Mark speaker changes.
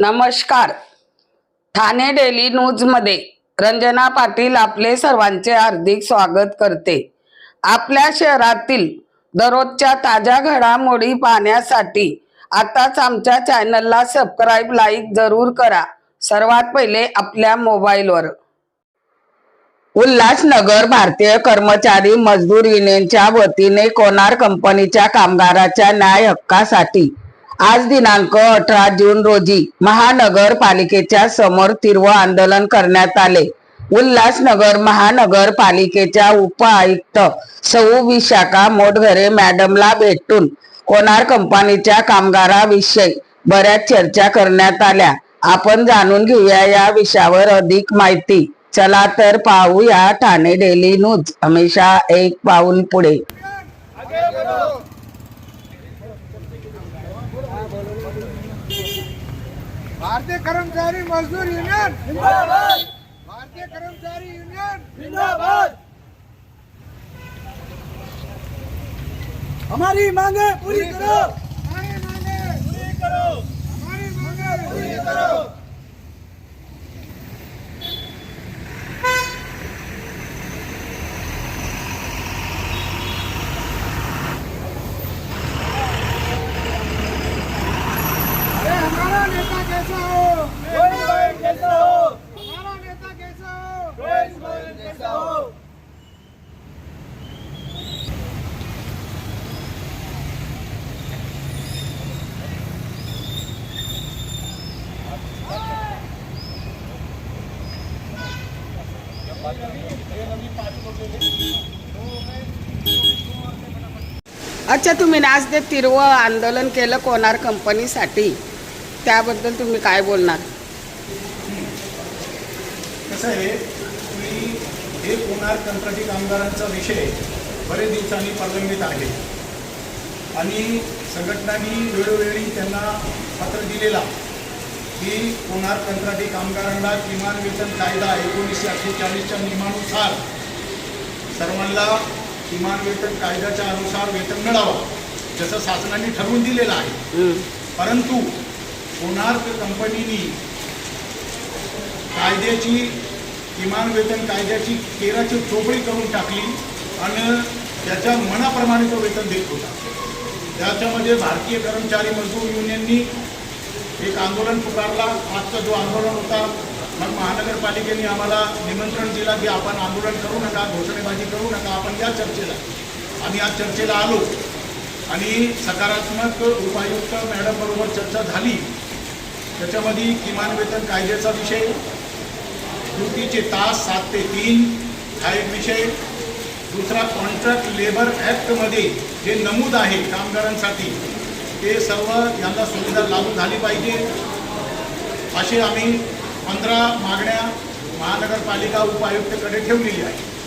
Speaker 1: नमस्कार. ठाणे डेली न्यूजमध्ये रंजना पाटील आपले सर्वांचे हार्दिक स्वागत करते. आपल्या शहरातील दररोजच्या ताज्या घडामोडी पाहण्यासाठी आताच आमच्या चॅनलला सबस्क्राईब लाईक जरूर करा. सर्वात पहिले आपल्या मोबाईलवर. उल्हासनगर भारतीय कर्मचारी मजदूर युनियनच्या वतीने कोणार कंपनीच्या कामगाराच्या न्याय हक्कासाठी आज दिनांक अठरा जून रोजी महानगरपालिकेच्या समोर तीव्र आंदोलन करण्यात आले. उल्हासनगर महानगरपालिकेच्या उपआयुक्त सौ विशाखा मोटघरे मॅडमला भेटून कोणार कंपनीच्या कामगाराविषयी बऱ्याच चर्चा करण्यात आल्या. आपण जाणून घेऊया या विषयावर अधिक माहिती. चला तर पाहूया ठाणे डेली न्यूज. हमेशा एक पाऊल पुढे.
Speaker 2: भारतीय कर्मचारी मजदूर यूनियन जिंदाबाद भारतीय कर्मचारी यूनियन जिंदाबाद हमारी मांगे पूरी करो हमारी मांगे पूरी करो हमारी मांगे पूरी करो अरे हमारा नेता कैसा हो कैसा हो हमारा नेता कैसा हो कैसा हो
Speaker 1: अच्छा तुम्ही आज ते तिरवं आंदोलन केलं कोणार कंपनीसाठी? त्याबद्दल तुम्ही काय बोलणार?
Speaker 3: कसं आहे की हे कोणार कंत्राटी कामगारांचा विषय बरेच दिवसांनी प्रलंबित आहे. आणि संघटनांनी वेळोवेळी त्यांना पत्र दिलेला की कोणार कंत्राटी कामगारांना किमान वेतन कायदा एकोणीसशे अठ्ठेचाळीसच्या नियमानुसार सर्वांना किमान वेतन कायद्याच्या अनुसार वेतन मिळावं जसं शासनाने ठरवून दिलेलं आहे. परंतु कोणार्क कंपनीनी कायद्याची किमान वेतन कायद्याची केराची चोपडी करून टाकली आणि त्याच्या मनाप्रमाणे तो वेतन देत होता त्याच्यामध्ये भारतीय कर्मचारी मजदूर युनियननी एक आंदोलन पुकारला. आजचा जो आंदोलन होता मग महानगरपालिकेने आम्हाला निमंत्रण दिला की आपण आंदोलन करू नका घोषणेबाजी करू नका आपण या चर्चेला. आम्ही आज चर्चेला आलो. आणि सकारात्मक उपायुक्त मॅडमबरोबर चर्चा झाली. त्याच्यामध्ये किमान वेतन कायद्याचा विषय ड्युटीचे तास सात ते तीन हा एक विषय. दुसरा कॉन्ट्रॅक्ट लेबर ॲक्टमध्ये जे नमूद आहे कामगारांसाठी ते सर्व यांना सुविधा लागू झाली पाहिजे. असे आम्ही पंधरा मागण्या महानगरपालिका उपायुक्तकडे ठेवलेली आहे.